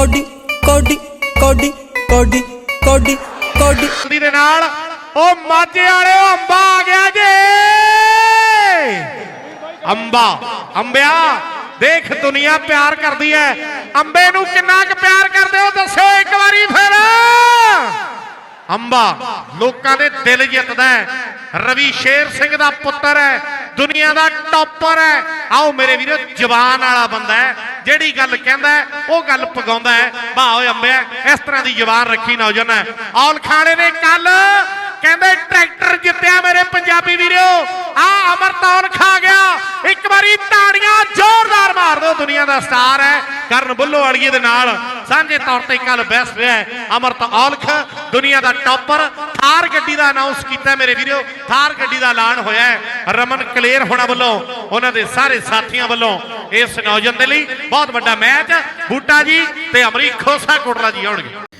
Cody ਕੋਡੀ ਕੋਡੀ ਕੋਡੀ ਕੋਡੀ ਕੋਡੀ। ਜਲਦੀ ਦੇ ਨਾਲ, ਉਹ ਮਾਝੇ ਵਾਲਿਓ ਅੰਬਾ ਆ ਗਿਆ ਜੇ। ਅੰਬਾ, ਅੰਬਿਆ, ਦੇਖ ਦੁਨੀਆ ਪਿਆਰ ਕਰਦੀ ਐ। ਅੰਬੇ ਨੂੰ ਕਿੰਨਾ ਕੁ ਪਿਆਰ ਕਰ ਅੰਬਾ ਲੋਕਾਂ ਦੇ ਦਿਲ ਜਿੱਤਦਾ ਹੈ। ਰਵੀ ਸ਼ੇਰ ਸਿੰਘ ਦਾ ਪੁੱਤਰ ਹੈ। ਦੁਨੀਆ ਦਾ ਟੌਪਰ ਹੈ। ਆਓ ਮੇਰੇ ਵੀਰੋ, ਜਵਾਨ ਵਾਲਾ ਬੰਦਾ ਹੈ। ਜਿਹੜੀ ਗੱਲ ਕਹਿੰਦਾ ਉਹ ਗੱਲ ਪਗਾਉਂਦਾ ਹੈ। ਵਾਹ ਓਏ ਅੰਬਿਆ, ਇਸ ਤਰ੍ਹਾਂ ਦੀ ਜਵਾਨ ਰੱਖੀ ਨੌਜਵਾਨ ਔਲਖਾਣੇ ਨੇ ਕੱਲ ਕਹਿੰਦੇ ਟਰੈਕਟਰ ਜਿੱਤਿਆ ਮੇਰੇ ਪੰਜਾਬੀ ਵੀਰੋ ਆ ਅਮਰਤੌਲ ਖਾ ਗਿਆ ਇੱਕ ਵਾਰੀ ਤਾੜੀਆਂ ਜ਼ੋਰਦਾਰ ਮਾਰ ਦਿਓ, ਦੁਨੀਆ ਦਾ ਸਟਾਰ ਹੈ। ਕਰਨ ਬੁੱਲੋ ਵਾਲੀਏ ਦੇ ਨਾਲ ਸਾਂਝੇ ਤੌਰ ਤੇ ਕੱਲ ਬੈਸਟ ਰਿਹਾ ਹੈ। ਅਮਰਤ ਔਲਖ, ਦੁਨੀਆ ਦਾ ਟੌਪਰ, ਥਾਰ ਗੱਡੀ ਦਾ ਅਨਾਉਂਸ ਕੀਤਾ ਮੇਰੇ ਵੀਰੋ। ਥਾਰ ਗੱਡੀ ਦਾ ਐਲਾਨ ਹੋਇਆ ਹੈ। ਰਮਨ ਕਲੇਰ ਹੋਣਾ ਵੱਲੋਂ, ਉਹਨਾਂ ਦੇ ਸਾਰੇ ਸਾਥੀਆਂ ਵੱਲੋਂ ਇਸ ਨੌਜਵਾਨ ਦੇ ਲਈ ਬਹੁਤ ਵੱਡਾ ਮੈਚ। ਬੂਟਾ ਜੀ ਤੇ ਅਮਰੀਕ ਖੋਸਾ ਕੋਟਲਾ ਜੀ ਆਉਣਗੇ।